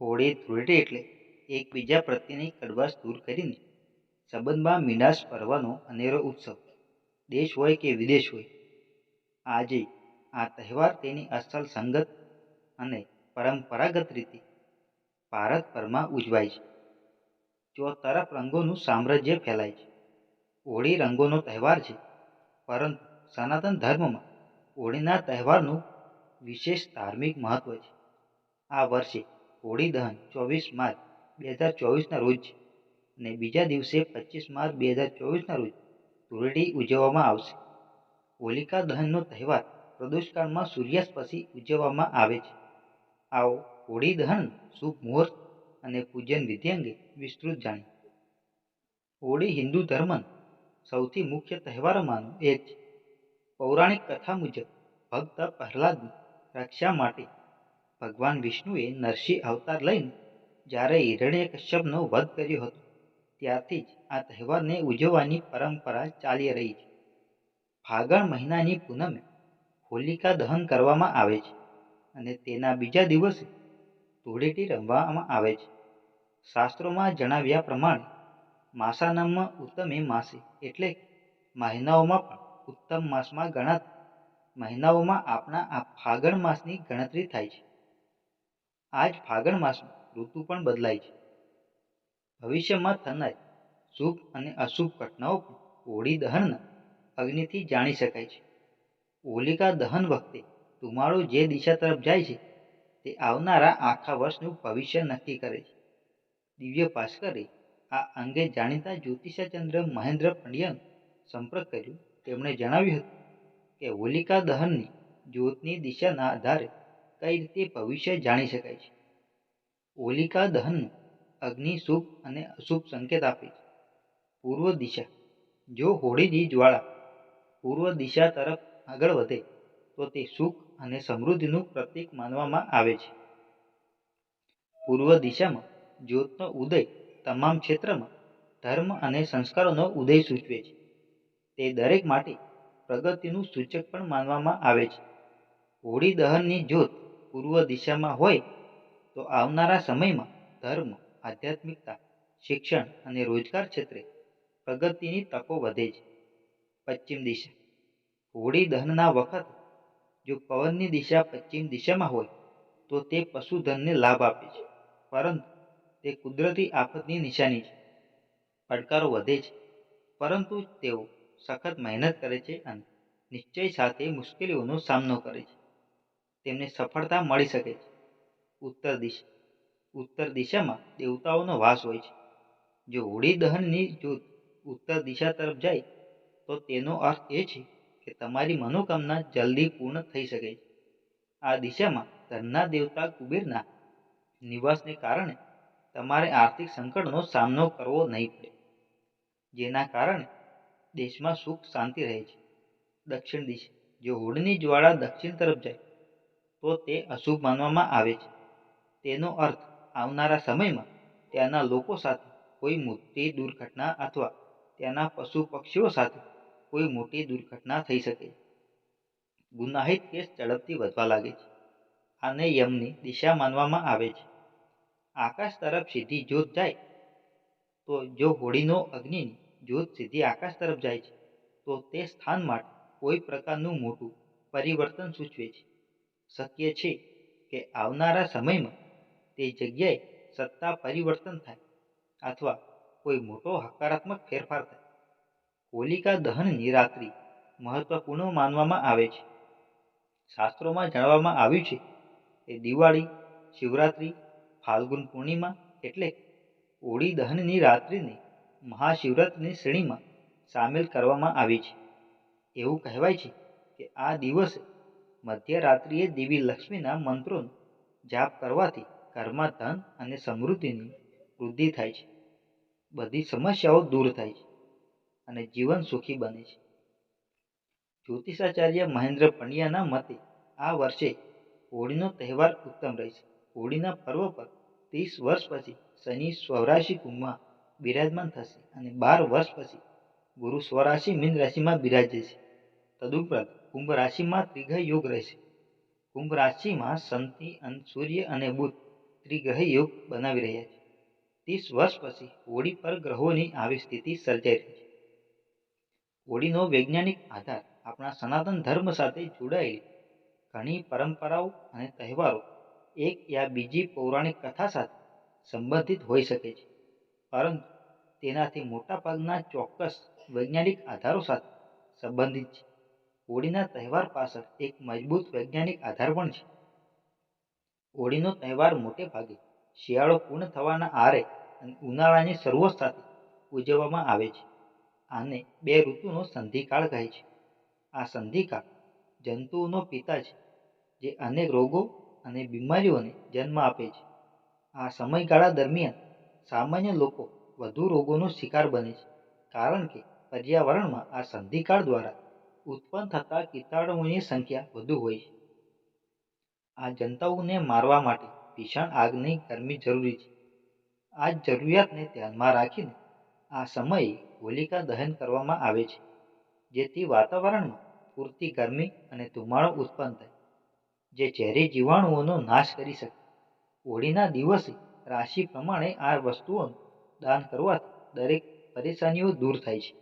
હોળી ધૂળેટી એટલે એકબીજા પ્રત્યેની કડવાશ દૂર કરીને સંબંધમાં મીડાશ ભરવાનો અનેરો ઉત્સવ. દેશ હોય કે વિદેશ હોય, આજે આ તહેવાર તેની અસલ સંગત અને પરંપરાગત રીતે ભારતભરમાં ઉજવાય છે. ચોતરફ રંગોનું સામ્રાજ્ય ફેલાય છે હોળી રંગોનો તહેવાર છે, પરંતુ સનાતન ધર્મમાં હોળીના તહેવારનું વિશેષ ધાર્મિક મહત્વ છે. આ વર્ષે હોળી દહન ચોવીસ માર્ચ બે હજાર ચોવીસના રોજ અને બીજા દિવસે પચીસ માર્ચ બે હજાર ચોવીસના રોજ ધૂળેટી ઉજવવામાં આવશે. હોલિકા દહનનો તહેવાર પ્રદોષકાળમાં સૂર્યાસ્ત પછી ઉજવવામાં આવે છે. આવો હોળી દહન શુભ મુહૂર્ત અને પૂજન વિધિ અંગે વિસ્તૃત જાણીએ. હોળી હિન્દુ ધર્મનો સૌથી મુખ્ય તહેવારોમાંનો એક છે. પૌરાણિક કથા મુજબ ભક્ત પ્રહલાદની રક્ષા માટે ભગવાન વિષ્ણુએ નરસિંહ અવતાર લઈને જ્યારે હિરણ્ય કશ્યપનો વધ કર્યો હતો, ત્યારથી જ આ તહેવારને ઉજવવાની પરંપરા ચાલી રહી છે. ફાગણ મહિનાની પૂનમે હોલિકા દહન કરવામાં આવે છે અને તેના બીજા દિવસે ધૂળેટી રમવામાં આવે છે. શાસ્ત્રોમાં જણાવ્યા પ્રમાણે માસાનામમાં ઉત્તમે માસે એટલે મહિનાઓમાં પણ ઉત્તમ માસમાં ગણાતા મહિનાઓમાં આપણા આ ફાગણ માસની ગણતરી થાય છે. આ જ ફાગણ માસમાં ઋતુ પણ બદલાય છે. ભવિષ્યમાં થનાર શુભ અને અશુભ ઘટનાઓ પણ હોળી દહનના અગ્નિથી જાણી શકાય છે. હોલિકા દહન વખતે ધુમાડો જે દિશા તરફ જાય છે, તે આવનારા આખા વર્ષનું ભવિષ્ય નક્કી કરે છે. દિવ્ય ભાસ્કરે આ અંગે જાણીતા જ્યોતિષચંદ્ર મહેન્દ્ર પંડ્યાનો સંપર્ક કર્યો. તેમણે જણાવ્યું હતું કે હોલિકા દહનની જ્યોતની દિશાના આધારે કઈ રીતે ભવિષ્ય જાણી શકાય છે? હોલિકા દહનનું અગ્નિ શુભ અને અશુભ સંકેત આપે છે. પૂર્વ દિશા. જો હોળીની જ્વાળા પૂર્વ દિશા તરફ આગળ વધે, તો તે સુખ અને સમૃદ્ધિનું પ્રતીક માનવામાં આવે છે. પૂર્વ દિશામાં જ્યોતનો ઉદય તમામ ક્ષેત્રમાં ધર્મ અને સંસ્કારોનો ઉદય સૂચવે છે. તે દરેક માટે પ્રગતિનું સૂચક પણ માનવામાં આવે છે. હોળી દહનની જ્યોત પૂર્વ દિશામાં હોય, તો આવનારા સમયમાં ધર્મ, આધ્યાત્મિકતા, શિક્ષણ અને રોજગાર ક્ષેત્રે પ્રગતિની તકો વધે છે. પશ્ચિમ દિશા. હોળી દહનના વખત જો પવનની દિશા પશ્ચિમ દિશામાં હોય, તો તે પશુધનને લાભ આપે છે, પરંતુ તે કુદરતી આફતની નિશાની છે. પડકારો વધે છે, પરંતુ તેઓ સખત મહેનત કરે છે અને નિશ્ચય સાથે મુશ્કેલીઓનો સામનો કરે છે. તેમને સફળતા મળી શકે છે. ઉત્તર દિશા, ઉત્તર દિશામાં દેવતાઓનો વાસ હોય છે. જો હોળી દહનની જ્યોત ઉત્તર દિશા તરફ જાય, તો તેનો અર્થ એ છે કે તમારી મનોકામના જલ્દી પૂર્ણ થઈ શકે છે. આ દિશામાં ધનના દેવતા કુબેરના નિવાસને કારણે તમારે આર્થિક સંકટનો સામનો કરવો નહીં પડે, જેના કારણે દેશમાં સુખ શાંતિ રહે છે. દક્ષિણ દિશા, જો હોળીની જ્વાળા દક્ષિણ તરફ જાય તો તે અશુભ માનવામાં આવે છે. તેનો અર્થ, આવનારા સમયમાં ત્યાંના લોકો સાથે કોઈ મોટી દુર્ઘટના અથવા ત્યાંના પશુ પક્ષીઓ સાથે કોઈ મોટી દુર્ઘટના થઈ શકે ગુનાહિત કેસ ઝડપથી વધવા લાગે છે આને યમની દિશા માનવામાં આવે છે. આકાશ તરફ સીધી જ્યોત જાય તો જો હોળીનો અગ્નિની જ્યોત સીધી આકાશ તરફ જાય છે, તો તે સ્થાન માટે કોઈ પ્રકારનું મોટું પરિવર્તન સૂચવે છે. શક્ય છે કે આવનારા સમયમાં તે જગ્યાએ સત્તા પરિવર્તન થાય અથવા કોઈ મોટો હકારાત્મક ફેરફાર થાય. હોલિકા દહનની રાત્રિ મહત્વપૂર્ણ માનવામાં આવે છે. શાસ્ત્રોમાં જણાવવામાં આવ્યું છે કે દિવાળી, શિવરાત્રિ, ફાલ્ગુન પૂર્ણિમા એટલે હોળી દહનની રાત્રિને મહાશિવરાત્રિની શ્રેણીમાં સામેલ કરવામાં આવી છે. એવું કહેવાય છે કે આ દિવસે મધ્યરાત્રિએ દેવી લક્ષ્મીના મંત્રોનો જાપ કરવાથી ઘરમાં ધન અને સમૃદ્ધિની વૃદ્ધિ થાય છે. બધી સમસ્યાઓ દૂર થાય છે અને જીવન સુખી બને છે. જ્યોતિષાચાર્ય મહેન્દ્ર પંડ્યાના મતે આ વર્ષે હોળીનો તહેવાર ઉત્તમ રહેશે. હોળીના પર્વ પર ત્રીસ વર્ષ પછી શનિ સ્વરાશિ કુંભમાં બિરાજમાન થશે અને બાર વર્ષ પછી ગુરુ સ્વરાશિ મીન રાશિમાં બિરાજે છે. તદુપરાંત કુંભ રાશિમાં ત્રિગ્રહ યોગ રહેશે. કુંભ રાશિમાં શનિ અને સૂર્ય અને બુધ ત્રિગ્રહ યોગ બનાવી રહ્યા છે. ત્રીસ વર્ષ પછી હોળી પર ગ્રહોની આવી સ્થિતિ સર્જાઈ રહી છે. હોળીનો વૈજ્ઞાનિક આધાર આપણા સનાતન ધર્મ સાથે જોડાયેલી ઘણી પરંપરાઓ અને તહેવારો એક યા બીજી પૌરાણિક કથા સાથે સંબંધિત હોઈ શકે છે. પરંતુ તેનાથી મોટાભાગના ચોક્કસ વૈજ્ઞાનિક આધારો સાથે સંબંધિત છે. હોળીના તહેવાર પાછળ એક મજબૂત વૈજ્ઞાનિક આધાર પણ છે. હોળીનો તહેવાર મોટે ભાગે શિયાળો પૂર્ણ થવાના આરે અને ઉનાળાની શરૂઆત સાથે ઉજવવામાં આવે છે. આને બે ઋતુનો સંધિકાળ કહે છે. આ સંધિકાળ જંતુઓનો પિતા છે, જે અનેક રોગો અને બીમારીઓને જન્મ આપે છે. આ સમયગાળા દરમિયાન સામાન્ય લોકો વધુ રોગોનો શિકાર બને છે, કારણ કે પર્યાવરણમાં આ સંધિકાળ દ્વારા ઉત્પન્ન થતા કીટાણુઓની સંખ્યા વધુ હોય છે. આ જંતુઓને મારવા માટે ભીષણ આગની ગરમી જરૂરી છે. આ જરૂરિયાતને ધ્યાનમાં રાખીને આ સમયે હોલિકા દહન કરવામાં આવે છે, જેથી વાતાવરણમાં પૂરતી ગરમી અને ધુમાડો ઉત્પન્ન થાય, જે ઝેરી જીવાણુઓનો નાશ કરી શકે. હોળીના દિવસે રાશિ પ્રમાણે આ વસ્તુઓનું દાન કરવાથી દરેક પરેશાનીઓ દૂર થાય છે.